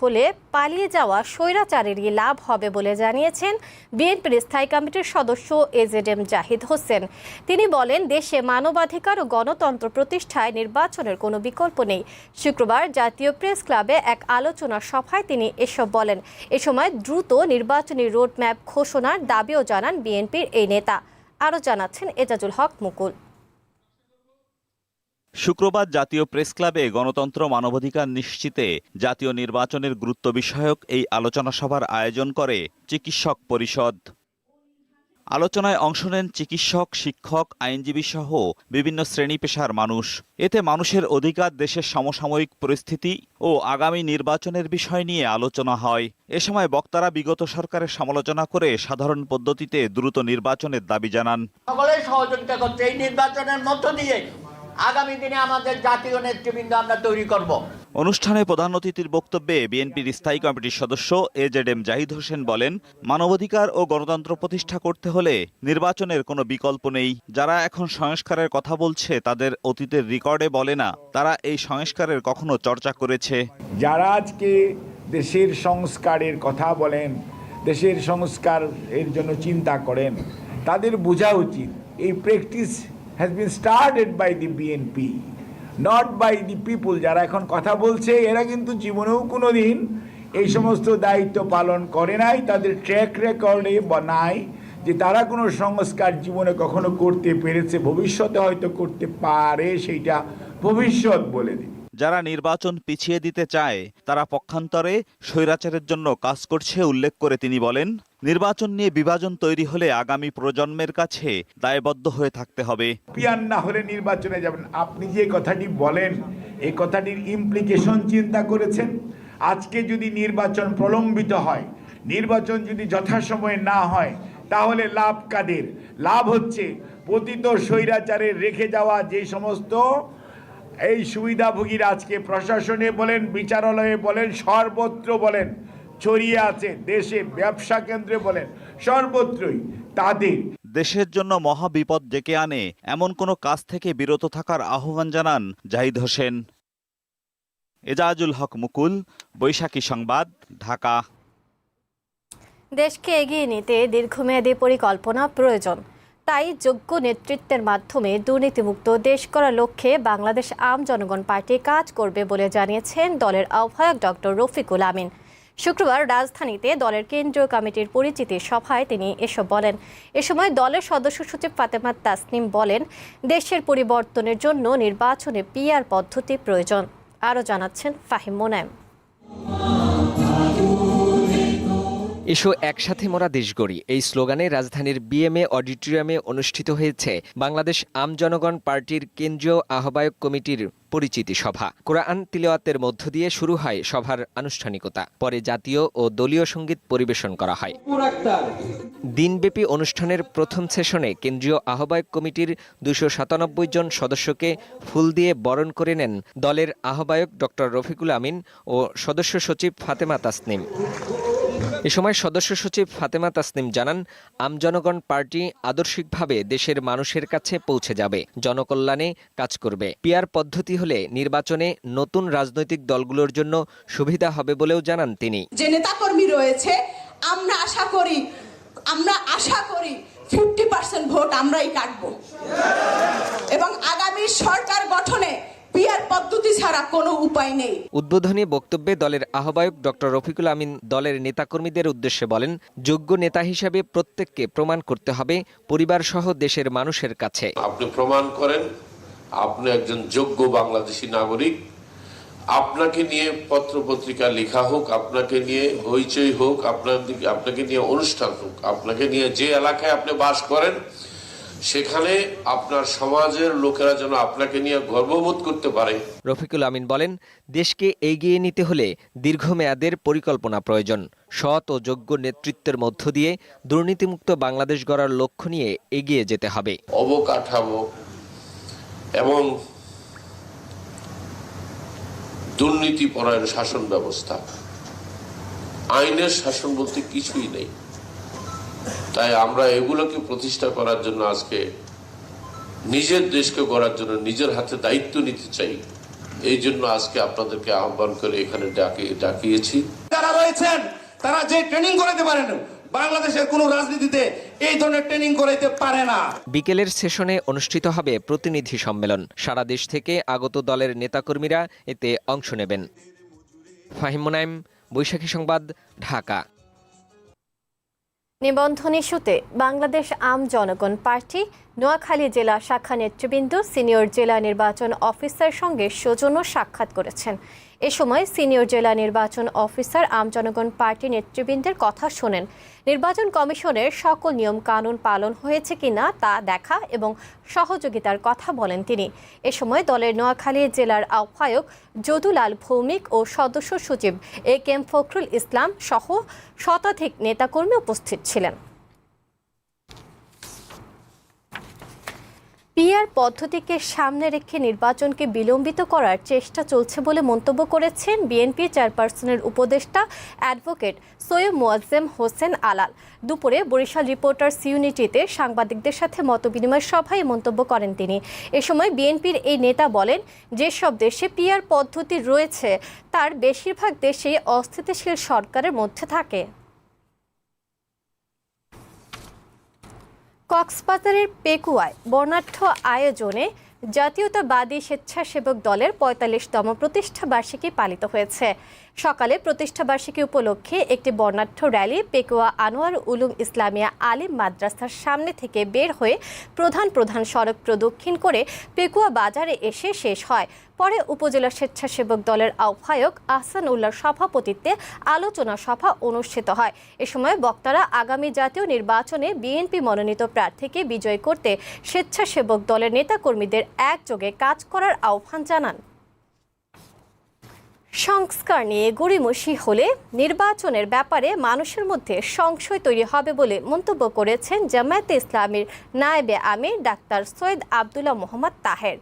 হলে পালিয়ে যাওয়া স্বৈরাচারেরই লাভ হবে বলে জানিয়েছেন বিএনপির স্থায়ী কমিটির সদস্য এজেডএম জাহিদ হোসেন। তিনি বলেন, দেশে মানবাধিকার ও গণতন্ত্র প্রতিষ্ঠায় নির্বাচনের কোনো বিকল্প নেই। শুক্রবার জাতীয় প্রেস ক্লাবে এক আলোচনা সভায় তিনি এসব বলেন। এ সময় দ্রুত নির্বাচনী রোডম্যাপ ঘোষণার দাবিও জানান বিএনপির এই নেতা। আরও জানাচ্ছেন এজাজুল হক মুকুল। শুক্রবার জাতীয় প্রেস ক্লাবে গণতন্ত্র মানবাধিকার নিশ্চিতে জাতীয় নির্বাচনের গুরুত্ব বিষয়ক এই আলোচনা সভার আয়োজন করে চিকিৎসক পরিষদ। আলোচনায় অংশ নেন চিকিৎসক, শিক্ষক, আইনজীবী সহ বিভিন্ন শ্রেণি পেশার মানুষ। এতে মানুষের অধিকার, দেশের সমসাময়িক পরিস্থিতি ও আগামী নির্বাচনের বিষয় নিয়ে আলোচনা হয়। এ সময় বক্তারা বিগত সরকারের সমালোচনা করে সাধারণ পদ্ধতিতে দ্রুত নির্বাচনের দাবি জানান। সকলেই সহযোগিতা করছে। এই নির্বাচনের মধ্য দিয়ে আগামী দিনে আমাদের জাতীয় নেতৃবৃন্দ আমরা তৈরি করব। অনুষ্ঠানে প্রধান অতিথির বক্তব্যে বিএনপির স্থায়ী কমিটির সদস্য A Z M Zahid Hossain বলেন মানবাধিকার ও গণতন্ত্র প্রতিষ্ঠা করতে হলে নির্বাচনের কোনো বিকল্প নেই। যারা এখন সংস্কারের কথা বলছে তাদের অতীতের রেকর্ডে বলে না তারা এই সংস্কারের কখনো চর্চা করেছে। যারা আজকে দেশের সংস্কারের কথা বলেন দেশের সংস্কার এর জন্য চিন্তা করেন তাদের বোঝা উচিত এই practice has been started by the BNP not by the people যারা এখন কথা বলছে। এরা কিন্তু জীবনেও কোনো দিন এই সমস্ত দায়িত্ব পালন করে নাই, তাদের ট্র্যাক রেকর্ডে নাই, যে তারা কোনো সংস্কার জীবনে কখনো করতে পেরেছে, ভবিষ্যতে হয়তো করতে পারে, সেইটা ভবিষ্যৎ বলে দিবে যারা নির্বাচন পিছিয়ে দিতে চায়, তারা পক্ষান্তরে স্বৈরাচারের জন্য কাজ করছে উল্লেখ করে তিনি বলেন, নির্বাচন নিয়ে বিভাজন তৈরি হলে আগামী প্রজন্মের কাছে দায়বদ্ধ হয়ে থাকতে হবে। পিয়ার না হলে নির্বাচনে যাবেন। আপনি যে কথাটি বলেন, এই কথাটির ইমপ্লিকেশন চিন্তা করেছেন? আজকে যদি নির্বাচন প্রলম্বিত হয়, নির্বাচন যদি যথাসময়ে না হয়, তাহলে লাভ কাদের? লাভ হচ্ছে, পতিত স্বৈরাচারের রেখে যাওয়া যে সমস্ত এই সুবিধাভোগীরা আজকে প্রশাসনে বলেন বিচারালয়ে বলেন সর্বত্র বলেন ছড়িয়ে আছে দেশে ব্যবসা কেন্দ্রে বলেন সর্বত্রই তাদের। দেশের জন্য মহা বিপদ ডেকে আনে এমন কোনো কাজ থেকে বিরত থাকার আহ্বান জানান জাহিদ হোসেন। এজাজুল হক মুকুল বৈশাখী সংবাদ ঢাকা। দেশকে এগিয়ে নিতে দীর্ঘমেয়াদী পরিকল্পনা প্রয়োজন। তাই যোগ্য নেতৃত্বের মাধ্যমে দুর্নীতিমুক্ত দেশ করার লক্ষ্যে বাংলাদেশ আম জনগণ পার্টি কাজ করবে বলে জানিয়েছেন দলের আহ্বায়ক ডক্টর রফিকুল আমিন। শুক্রবার রাজধানীতে দলের কেন্দ্রীয় কমিটির পরিচিতি সভায় তিনি এসব বলেন। এ সময় দলের সদস্য সচিব ফাতেমা তাসনিম বলেন, দেশের পরিবর্তনের জন্য নির্বাচনে পিআর পদ্ধতি প্রয়োজন। আরও জানাচ্ছেন ফাহিম মোনায়েম। এসো একসাথে মোরা দেশ গড়ি। এই স্লোগানে রাজধানীর বিএমএ অডিটোরিয়ামে অনুষ্ঠিত হয়েছে বাংলাদেশ আম জনগণ পার্টির কেন্দ্রীয় আহ্বায়ক কমিটির পরিচিতি সভা। কোরআন তিলাওয়াতের মধ্য দিয়ে শুরু হয় সভার আনুষ্ঠানিকতা। পরে জাতীয় ও দলীয় সংগীত পরিবেশন করা হয়। দিনব্যাপী অনুষ্ঠানের প্রথম সেশনে কেন্দ্রীয় আহ্বায়ক কমিটির দুশো সাতানব্বই জন সদস্যকে ফুল দিয়ে বরণ করে নেন দলের আহ্বায়ক ডক্টর রফিকুল আমিন ও সদস্য সচিব ফাতেমা তাসনিম। এ সময় সদস্য সচিব ফাতেমা তাসনিম জানান আমজনগণ পার্টি আদর্শিকভাবে দেশের মানুষের কাছে পৌঁছে যাবে, জনকল্যাণে কাজ করবে। পিয়ার পদ্ধতি হলে নির্বাচনে নতুন রাজনৈতিক দলগুলোর জন্য সুবিধা হবে বলেও জানান তিনি। যে নেতাকর্মী রয়েছে, আমরা আশা করি, আমরা আশা করি ফিফটি পার্সেন্ট ভোট আমরাই কাটব। এবং আগামী সরকার গঠনে ছাড়া কোনো উপায় নেই। উদ্বোধনী বক্তব্যে দলের আহ্বায়ক ডক্টর রফিকুল আমিন দলের নেতাকর্মীদের উদ্দেশ্যে বলেন যোগ্য নেতা হিসাবে প্রত্যেককে প্রমাণ করতে হবে পরিবার সহ দেশের মানুষের কাছে। আপনি প্রমাণ করেন আপনি একজন যোগ্য বাংলাদেশী নাগরিক। আপনাকে নিয়ে পত্র পত্রিকা লেখা হোক আপনাকে নিয়ে হইচই হোক আপনার আপনাকে নিয়ে অনুষ্ঠান হোক আপনাকে নিয়ে যে এলাকায় আপনি বাস করেন সেখানে আপনার সমাজের লোকেরা যেন আপনাকে নিয়ে গর্ববোধ করতে পারে। রফিকুল আমিন বলেন দেশকে এগিয়ে নিতে হলে দীর্ঘমেয়াদের পরিকল্পনা প্রয়োজন। সৎ ও যোগ্য নেতৃত্বের মধ্য দিয়ে দুর্নীতিমুক্ত বাংলাদেশ গড়ার লক্ষ্য নিয়ে এগিয়ে যেতে হবে। অবকাঠামো এবং দুর্নীতি পরায়ণ শাসন ব্যবস্থা। আইনের শাসন বলতে কিছুই নেই। তাই আমরা এগুলোকে প্রতিষ্ঠা করার জন্য আজকে নিজের দেশকে গড়ার জন্য নিজের হাতে দায়িত্ব নিতে চাই। এই জন্য আজকে আপনাদেরকে আহ্বান করে এখানে ডাকি ডাকিয়েছি। যারা রয়েছেন তারা যে ট্রেনিং করাতে পারেন বাংলাদেশের কোনো রাজনীতিতে এই ধরনের ট্রেনিং করাইতে পারে না। বিকেলের সেশনে অনুষ্ঠিত হবে প্রতিনিধি সম্মেলন। সারা দেশ থেকে আগত দলের নেতাকর্মীরা এতে অংশ নেবেন। ফাহিম মুনাইম বৈশাখী সংবাদ ঢাকা। নিবন্ধন ইস্যুতে বাংলাদেশ আম জনগণ পার্টি, নোয়াখালী জেলা শাখা নেতৃবৃন্দ, সিনিয়র জেলা নির্বাচন অফিসার সঙ্গে সৌজন্য সাক্ষাৎ করেছেন। এ সময় সিনিয়র জেলা নির্বাচন অফিসার আম জনগণ পার্টি নেতৃবৃন্দের কথা শোনেন। নির্বাচন কমিশনের সকল নিয়ম কানুন পালন হয়েছে কিনা তা দেখা এবং সহযোগিতার কথা বলেন তিনি। এ সময় দলের নোয়াখালী জেলার আহ্বায়ক যদুলাল ভৌমিক ও সদস্য সচিব এ কেম ফখরুল ইসলাম সহ শতাধিক নেতাকর্মী উপস্থিত ছিলেন। পিআর পদ্ধতিকে সামনে রেখে নির্বাচনকে বিলম্বিত করার চেষ্টা চলছে বলে মন্তব্য করেছেন বিএনপি চেয়ারপারসনের উপদেষ্টা অ্যাডভোকেট সৈয়দ মোয়াজ্জেম হোসেন আলাল। দুপুরে বরিশাল রিপোর্টার্স ইউনিটিতে সাংবাদিকদের সাথে মতবিনিময় সভায় মন্তব্য করেন তিনি। এ সময় বিএনপির এই নেতা বলেন, যেসব দেশে পিআর পদ্ধতি রয়েছে, তার বেশিরভাগ দেশেই অস্থিতিশীল সরকারের মধ্যে থাকে। কক্সবাজারের পেকুয়ায় বর্ণাঢ্য আয়োজনে জাতীয়তাবাদী স্বেচ্ছাসেবক দলের পঁয়তাল্লিশতম প্রতিষ্ঠা বার্ষিকী পালিত হয়েছে। সকালে প্রতিষ্ঠা বার্ষিকী উপলক্ষে একটি বর্ণাঢ্য র্যালি পেকুয়া আনোয়ার উলুম ইসলামিয়া আলিম মাদ্রাসার সামনে থেকে বের হয়ে প্রধান প্রধান সড়ক প্রদক্ষিণ করে পেকুয়া বাজারে এসে শেষ হয়। পরে উপজেলা স্বেচ্ছাসেবক দলের আহ্বায়ক আহসান উল্লাহর সভাপতিত্বে আলোচনা সভা অনুষ্ঠিত হয়। এ সময় বক্তারা আগামী জাতীয় নির্বাচনে বিএনপি মনোনীত প্রার্থীকে বিজয় করতে স্বেচ্ছাসেবক দলের নেতাকর্মীদের একযোগে কাজ করার আহ্বান জানান। সংস্কার নিয়ে গড়িমসি হলে নির্বাচনের ব্যাপারে মানুষের মধ্যে সংশয় তৈরি হবে বলে মন্তব্য করেছেন জামায়াতে ইসলামীর নায়েবে আমির ডাক্তার সৈয়দ আবদুল্লাহ মোহাম্মদ তাহের।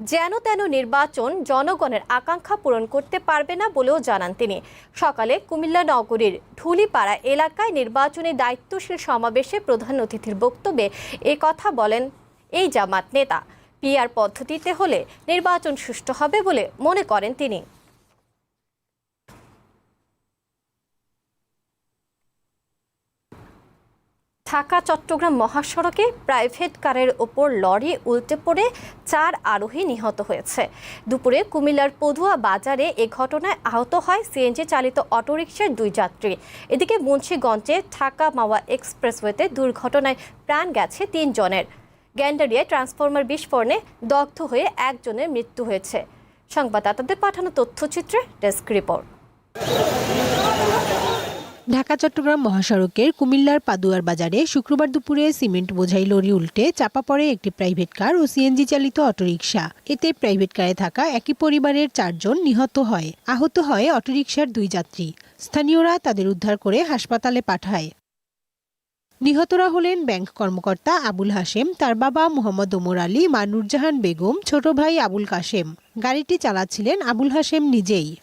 যেন তেন নির্বাচন জনগণের আকাঙ্ক্ষা পূরণ করতে পারবে না বলেও জানান তিনি। সকালে কুমিল্লা নগরীর ঢুলিপাড়া এলাকায় নির্বাচনী দায়িত্বশীল সমাবেশে প্রধান অতিথির বক্তব্যে এ কথা বলেন এই জামাত নেতা। পিআর পদ্ধতিতে হলে নির্বাচন সুষ্ঠু হবে বলে মনে করেন তিনি। ঢাকা, চট্টগ্রাম মহাসড়কে প্রাইভেট কারের ওপর লরি উল্টে পড়ে চার আরোহী নিহত হয়েছে। দুপুরে কুমিল্লার পদুয়া বাজারে এ ঘটনায় আহত হয় সিএনজি চালিত অটোরিকশার দুই যাত্রী। এদিকে মুন্সীগঞ্জে ঢাকা মাওয়া এক্সপ্রেসওয়েতে দুর্ঘটনায় প্রাণ গেছে তিনজনের। গ্যান্ডারিয়ায় ট্রান্সফরমার বিস্ফোরণে দগ্ধ হয়ে একজনের মৃত্যু হয়েছে। সংবাদদাতাদের পাঠানো তথ্যচিত্রে ডেস্ক রিপোর্ট। ঢাকা, চট্টগ্রাম মহাসড়কের কুমিল্লার পাদুয়ার বাজারে শুক্রবার দুপুরে সিমেন্ট বোঝাই লরি উল্টে চাপা পড়ে একটি প্রাইভেট কার ও সিএনজি চালিত অটোরিকশা। এতে প্রাইভেট কারে থাকা একই পরিবারের চারজন নিহত হয়। আহত হয় অটোরিকশার দুই যাত্রী। স্থানীয়রা তাদের উদ্ধার করে হাসপাতালে পাঠায়। নিহতরা হলেন ব্যাংক কর্মকর্তা আবুল হাশেম, তার বাবা মোহাম্মদ ওমর আলী, মা নুরজাহান বেগম, ছোট ভাই আবুল কাশেম। গাড়িটি চালাচ্ছিলেন আবুল হাশেম নিজেই।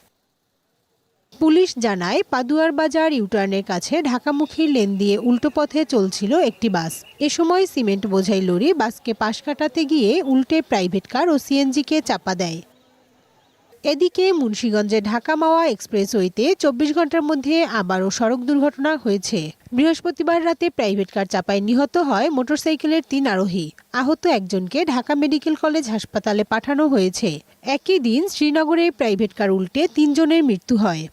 পুলিশ জানায় পাদুয়ার বাজার ইউটার্নের কাছে ঢাকামুখী লেন দিয়ে উল্টো পথে চলছিল একটি বাস। এ সময় সিমেন্ট বোঝাই লরি বাসকে পাশ কাটাতে গিয়ে উল্টে প্রাইভেট কার ও সিএনজিকে চাপা দেয়। এদিকে মুন্সীগঞ্জে ঢাকা মাওয়া এক্সপ্রেসওয়েতে চব্বিশ ঘণ্টার মধ্যে আবারও সড়ক দুর্ঘটনা হয়েছে। বৃহস্পতিবার রাতে প্রাইভেট কার চাপায় নিহত হয় মোটরসাইকেলের তিন আরোহী। আহত একজনকে ঢাকা মেডিকেল কলেজ হাসপাতালে পাঠানো হয়েছে। একই দিন শ্রীনগরে প্রাইভেট কার উল্টে তিনজনের মৃত্যু হয়।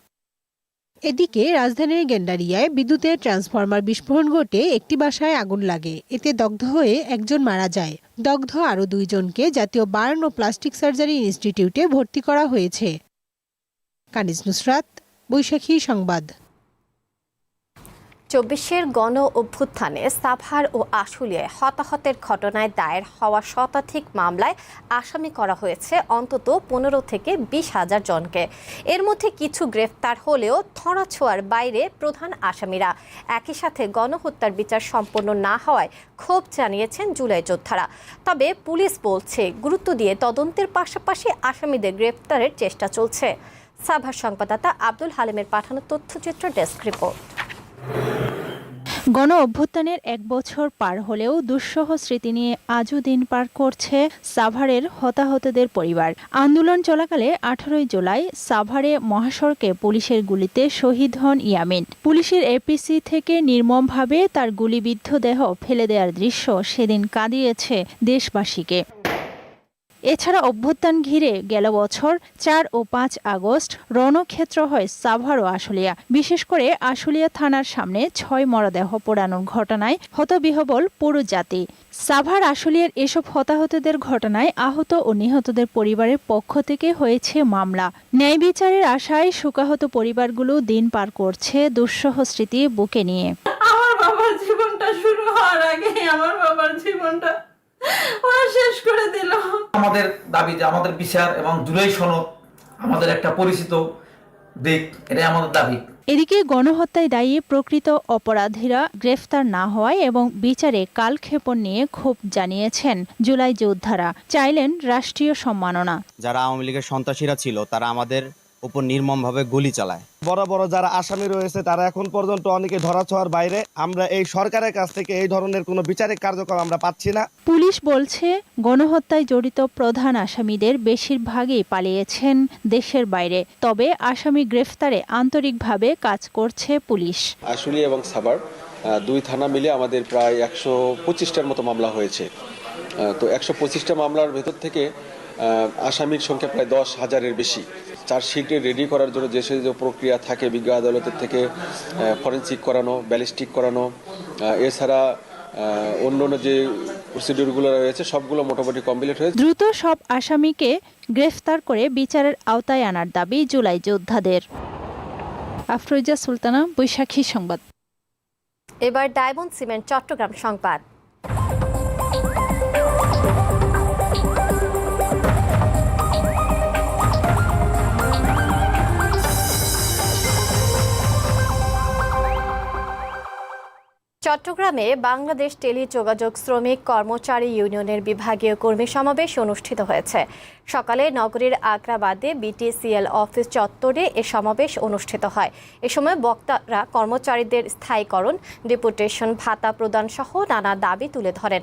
এদিকে রাজধানীর গেন্ডারিয়ায় বিদ্যুতের ট্রান্সফরমার বিস্ফোরণ ঘটে, একটি বাসায় আগুন লাগে। এতে দগ্ধ হয়ে একজন মারা যায়। দগ্ধ আরও দুইজনকে জাতীয় বার্ন ও প্লাস্টিক সার্জারি ইনস্টিটিউটে ভর্তি করা হয়েছে। কানিজ নুসরাত, বৈশাখী সংবাদ। চব্বিশের গণ অভ্যুত্থানে সাভার ও আশুলিয়ায় হতাহতের ঘটনায় দায়ের হওয়া শতাধিক মামলায় আসামি করা হয়েছে অন্তত পনেরো থেকে বিশ হাজার জনকে। এর মধ্যে কিছু গ্রেফতার হলেও ধরাছোঁয়ার বাইরে প্রধান আসামিরা। একই সাথে গণহত্যার বিচার সম্পন্ন না হওয়ায় ক্ষোভ জানিয়েছেন জুলাই যোদ্ধারা। তবে পুলিশ বলছে, গুরুত্ব দিয়ে তদন্তের পাশাপাশি আসামিদের গ্রেফতারের চেষ্টা চলছে। সাভার সংবাদদাতা আব্দুল হালিমের পাঠানো তথ্যচিত্র ডেস্ক রিপোর্ট। গণ অভ্যুত্থানের এক বছর পার হলেও দুঃসহ স্মৃতি নিয়ে আজও দিন পার করছে সাভারের হতাহতদের পরিবার। আন্দোলন চলাকালে আঠারোই জুলাই সাভারে মহাসড়কে পুলিশের গুলিতে শহীদ হন ইয়ামিন। পুলিশের এপিসি থেকে নির্মমভাবে তার গুলিবিদ্ধ দেহ ফেলে দেওয়ার দৃশ্য সেদিন কাঁদিয়েছে দেশবাসীকে। এছাড়া অভ্যুত্থান ঘিরে গেল বছর চার ও পাঁচ আগস্ট রণক্ষেত্র হয় সাভার ও আশুলিয়া। বিশেষ করে আশুলিয়া থানার সামনে ছয় মরদেহ পোড়ানোর ঘটনায় হতবিহবল পুরো জাতি। সাভার আশুলিয়ার এসব হতাহতদের ঘটনায় আহত ও নিহতদের পরিবারের পক্ষ থেকে হয়েছে মামলা। ন্যায় বিচারের আশায় শোকাহত পরিবারগুলো দিন পার করছে দুঃসহ স্মৃতি বুকে নিয়ে। আমার বাবার জীবনটা শুরু হওয়ার আগে আমার বাবার জীবনটা শেষ করে দিল। আমাদের দাবি যে আমাদের বিচার এবং জুলাই সনদ আমাদের একটা পরিচিত দিক এটাই আমাদের দাবি। এদিকে গণহত্যায় দায়ী প্রকৃত অপরাধীরা গ্রেফতার না হওয়ায় এবং বিচারে কালক্ষেপণ নিয়ে ক্ষোভ জানিয়েছেন জুলাই যোদ্ধারা। চাইলেন রাষ্ট্রীয় সম্মাননা। যারা আওয়ামী লীগের সন্ত্রাসীরা ছিল তারা আমাদের উপর নির্মমভাবে গুলি চালায়। বড় বড় যারা আসামি রয়েছে তারা এখন পর্যন্ত অনেকে ধরা ছোঁয়ার বাইরে। আমরা এই সরকারের কাছ থেকে এই ধরনের কোনো বিচারিক কার্যক্রম আমরা পাচ্ছি না। পুলিশ বলছে গণহত্যায় জড়িত প্রধান আসামিদের বেশিরভাগই পালিয়েছেন দেশের বাইরে। তবে আসামি গ্রেফতারে আন্তরিকভাবে কাজ করছে পুলিশ। আশুলিয়া এবং সাভার আহ, দুই থানা মিলে আমাদের প্রায় একশো পঁচিশটার মতো মামলা হয়েছে। তো একশো পঁচিশটা মামলার ভেতর থেকে আহ, আসামির সংখ্যা প্রায় দশ হাজারের বেশি। চার্জশিটে রেডি করার জন্য যে সে যে প্রক্রিয়া থাকে বিজ্ঞ আদালতের থেকে ফরেন্সিক করানো ব্যালিস্টিক করানো এছাড়া অন্য অন্য যে প্রসিডিউরগুলো রয়েছে সবগুলো মোটামুটি কমপ্লিট হয়েছে। দ্রুত সব আসামিকে গ্রেফতার করে বিচারের আওতায় আনার দাবি জুলাই যোদ্ধাদের। আফরোজা সুলতানা বৈশাখী সংবাদ। এবার ডায়মন্ড সিমেন্ট চট্টগ্রাম সংবাদ। চট্টগ্রামে বাংলাদেশ টেলিযোগাযোগ শ্রমিক কর্মচারী ইউনিয়নের বিভাগীয় কর্মী সমাবেশ অনুষ্ঠিত হয়েছে। সকালে নগরীর আগ্রাবাদে বিটিসিএল অফিস চত্বরে এ সমাবেশ অনুষ্ঠিত হয়। এ সময় বক্তারা কর্মচারীদের স্থায়ীকরণ, ডেপুটেশন, ভাতা প্রদান সহ নানা দাবি তুলে ধরেন।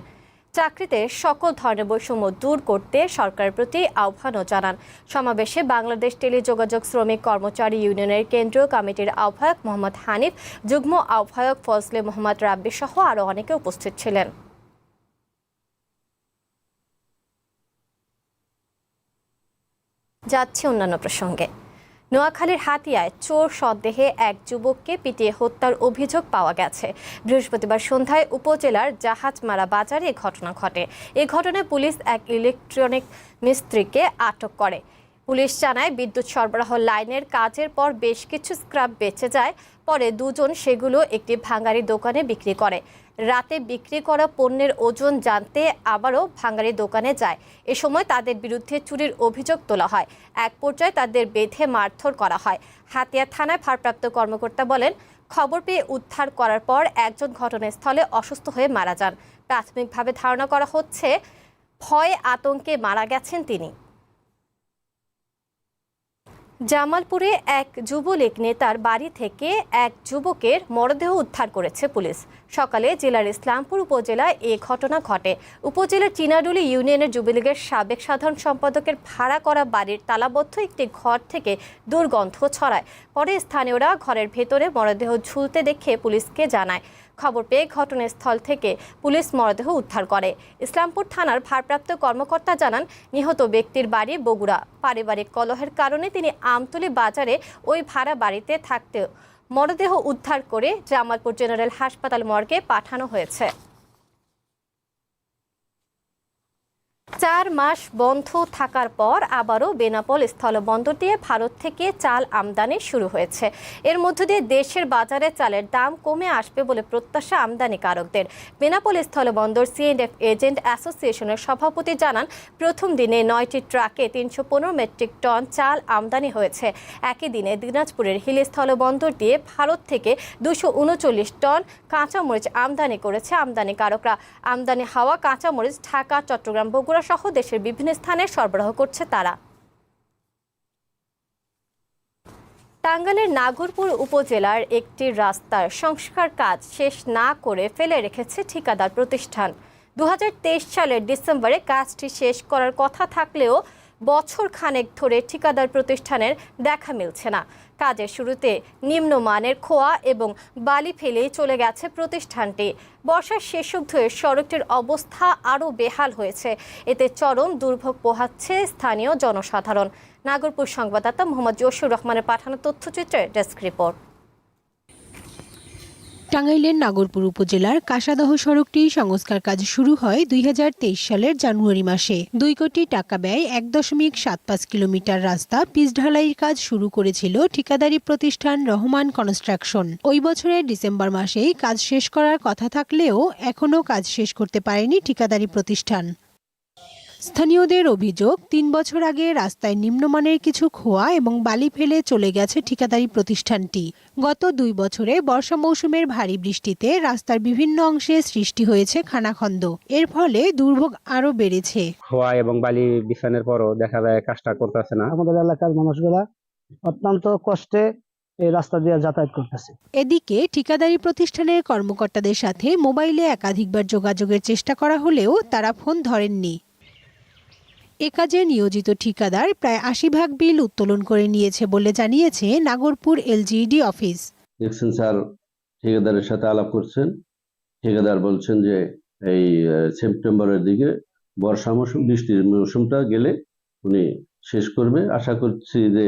চাকরিতে সকল ধরনের বৈষম্য দূর করতে সরকারের প্রতি আহ্বানও জানান। সমাবেশে বাংলাদেশ টেলিযোগাযোগ শ্রমিক কর্মচারী ইউনিয়নের কেন্দ্রীয় কমিটির আহ্বায়ক মোহাম্মদ হানিফ, যুগ্ম আহ্বায়ক ফজলে মোহাম্মদ রাব্বি সহ আরও অনেকে উপস্থিত ছিলেন। যাচ্ছে অন্যান্য প্রসঙ্গে। নোয়াখালীর হাতিয়ায় চোর সন্দেহে এক যুবককে পিটিয়ে হত্যার অভিযোগ পাওয়া গেছে। বৃহস্পতিবার সন্ধ্যায় উপজেলার জাহাজমারা বাজারে এ ঘটনা ঘটে। এ ঘটনায় পুলিশ এক ইলেকট্রনিক মিস্ত্রিকে আটক করে। পুলিশ জানায়, বিদ্যুৎ সরবরাহ লাইনের কাজের পর বেশ কিছু স্ক্রাব বেঁচে যায়, পরে দুজন সেগুলো একটি ভাঙারি দোকানে বিক্রি করে। রাতে বিক্রি করা পণ্যের ওজন জানতে আবারও ভাঙারি দোকানে যায়। এ সময় তাদের বিরুদ্ধে চুরির অভিযোগ তোলা হয়। এক পর্যায়ে তাদের বেঁধে মারধর করা হয়। হাতিয়া থানায় ভারপ্রাপ্ত কর্মকর্তা বলেন, খবর পেয়ে উদ্ধার করার পর একজন ঘটনাস্থলে অসুস্থ হয়ে মারা যান। প্রাথমিকভাবে ধারণা করা হচ্ছে, ভয়ে আতঙ্কে মারা গেছেন তিনি। জামালপুরে এক যুবলীগ নেতার বাড়ি থেকে এক যুবকের মরদেহ উদ্ধার করেছে পুলিশ। সকালে জেলার ইসলামপুর উপজেলায় এ ঘটনা ঘটে। উপজেলার চিনাডুলি ইউনিয়নের যুবলীগের সাবেক সাধারণ সম্পাদকের ভাড়া করা বাড়ির তালাবদ্ধ একটি ঘর থেকে দুর্গন্ধ ছড়ায়। পরে স্থানীয়রা ঘরের ভেতরে মরদেহ ঝুলতে দেখে পুলিশকে জানায়। খবর পেয়ে ঘটনাস্থল থেকে পুলিশ মরদেহ উদ্ধার করে। ইসলামপুর থানার ভারপ্রাপ্ত কর্মকর্তা জানান, নিহত ব্যক্তির বাড়ি বগুড়া। পারিবারিক কলহের কারণে তিনি আমতলি বাজারে ওই ভাড়া বাড়িতে থাকতেও মরদেহ উদ্ধার করে জামালপুর জেনারেল হাসপাতাল মর্গে পাঠানো হয়েছে। চার মাস বন্ধ থাকার পর আবারও বেনাপোল স্থলবন্দর দিয়ে ভারত থেকে চাল আমদানি শুরু হয়েছে। এর মধ্য দিয়ে দেশের বাজারে চালের দাম কমে আসবে বলে প্রত্যাশা আমদানিকারকদের। বেনাপোল স্থলবন্দর সিএনএফ এজেন্ট অ্যাসোসিয়েশনের সভাপতি জানান, প্রথম দিনে নয়টি ট্রাকে তিনশো পনেরো মেট্রিক টন চাল আমদানি হয়েছে। একই দিনে দিনাজপুরের হিল স্থলবন্দর দিয়ে ভারত থেকে দুশো উনচল্লিশ টন কাঁচামরিচ আমদানি করেছে আমদানিকারকরা। আমদানি হাওয়া কাঁচামরিচ ঢাকা, চট্টগ্রাম, বগুড়া সহ দেশের বিভিন্ন স্থানে সরবরাহ করছে তারা। টাঙ্গাইলের নাগরপুর উপজেলার একটি রাস্তার সংস্কার কাজ শেষ না করে ফেলে রেখেছে ঠিকাদার প্রতিষ্ঠান। দু হাজার তেইশ সালের ডিসেম্বরে কাজটি শেষ করার কথা থাকলেও বছর খানেক ধরে ঠিকাদার প্রতিষ্ঠানের দেখা মিলছে না। কাজের শুরুতে নিম্নমানের খোয়া এবং বালি ফেলে চলে গেছে প্রতিষ্ঠানটি। বর্ষার শেষ ধুয়ে সড়কটির অবস্থা আরও বেহাল হয়েছে। এতে চরম দুর্ভোগ পোহাচ্ছে স্থানীয় জনসাধারণ। নাগরপুর সংবাদদাতা মোহাম্মদ জসুর রহমানের পাঠানো তথ্যচিত্রের ডেস্ক রিপোর্ট। টাঙ্গাইলের নাগরপুর উপজেলার কাসাদহ সড়কটি সংস্কার কাজ শুরু হয় দুই হাজার তেইশ সালের জানুয়ারি মাসে। দুই কোটি টাকা ব্যয় এক দশমিক সাত পাঁচ কিলোমিটার রাস্তা পিচ ঢালাইয়ের কাজ শুরু করেছিল ঠিকাদারি প্রতিষ্ঠান রহমান কনস্ট্রাকশন। ওই বছরের ডিসেম্বর মাসেই কাজ শেষ করার কথা থাকলেও এখনও কাজ শেষ করতে পারেনি ঠিকাদারি প্রতিষ্ঠান। স্থানীয়দের অভিযোগ তিন বছর আগে রাস্তায় নিম্নমানের কিছু খোয়া এবং বালি ফেলে চলে গেছে ঠিকাদারি প্রতিষ্ঠানটি। গত দুই বছরে বর্ষা মৌসুমের ভারী বৃষ্টিতে রাস্তার বিভিন্ন অংশে সৃষ্টি হয়েছে খানাখন্দ। এর ফলে দুর্ভোগ আরও বেড়েছে। খোয়া এবং বালি বিছানোর পরও দেখা যায় কাজটা করতেছে না। আমাদের এলাকার মানুষগুলা অত্যন্ত কষ্টে এই রাস্তা দিয়ে যাতায়াত করতেছে। এদিকে ঠিকাদারি প্রতিষ্ঠানের কর্মকর্তাদের সাথে মোবাইলে একাধিকবার যোগাযোগের চেষ্টা করা হলেও তারা ফোন ধরেননি। এ কাজে নিয়োজিত ঠিকাদার প্রায় আশি ভাগ বিল উত্তোলন করে নিয়েছে বলে জানিয়েছে নাগরপুর এলজিইডি অফিস। দেখছেন স্যার ঠিকাদারের সাথে আলাপ করছেন। ঠিকাদার বলছেন যে এই সেপ্টেম্বরের দিকে বর্ষা মৌসুম বৃষ্টির মৌসুমটা গেলে উনি শেষ করবে। আশা করছি যে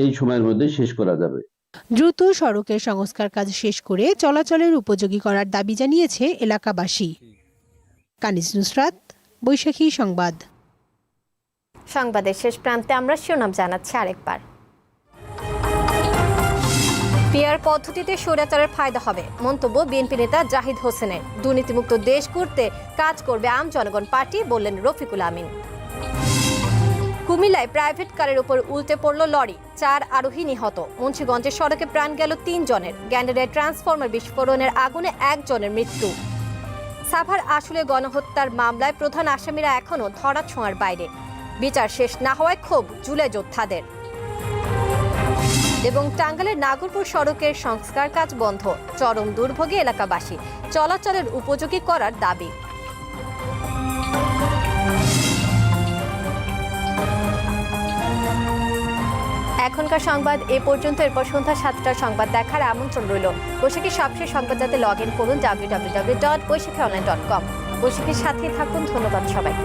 এই সময়ের মধ্যে শেষ করা যাবে। দ্রুত সড়কের সংস্কার কাজ শেষ করে চলাচলের উপযোগী করার দাবি জানিয়েছে এলাকাবাসী। কানিজ নুসরাত বৈশাখী সংবাদ। সংবাদের শেষ প্রান্তে আমরা শিরোনাম জানাচ্ছি আরেকবার। পিয়ার পদ্ধতিতে স্বৈরাচারের ফায়দা হবে, মন্তব্য বিএনপি নেতা জাহিদ হোসেনের। দুর্নীতিমুক্ত দেশ করতে কাজ করবে আম জনগণ পার্টি, বললেন রফিকুল আমিন। কুমিল্লায় প্রাইভেট কারের উপর উল্টে পড়ল লরি, চার আরোহী নিহত। মুন্সিগঞ্জের সড়কে প্রাণ গেল তিন জনের গ্যান্ডারের ট্রান্সফরমার বিস্ফোরণের আগুনে একজনের মৃত্যু। সাভার আসলে গণহত্যার মামলায় প্রধান আসামিরা এখনও ধরা ছোঁয়ার বাইরে। বিচার শেষ না হওয়ায় ক্ষোভ জুলে যোদ্ধাদের। এবং টাঙ্গালের নাগরপুর সড়কের সংস্কার কাজ বন্ধ, চরম দুর্ভোগে এলাকাবাসী চলাচলের উপযোগী করার দাবি। এখনকার সংবাদ এ পর্যন্ত। এরপর সন্ধ্যা সাতটার সংবাদ দেখার আমন্ত্রণ রইল। বৈশাখী সবশেষ সংবাদ যাতে লগ ইন করুন W W W dot Baishakhi online dot com বৈশাখীর সাথে থাকুন, ধন্যবাদ সবাইকে।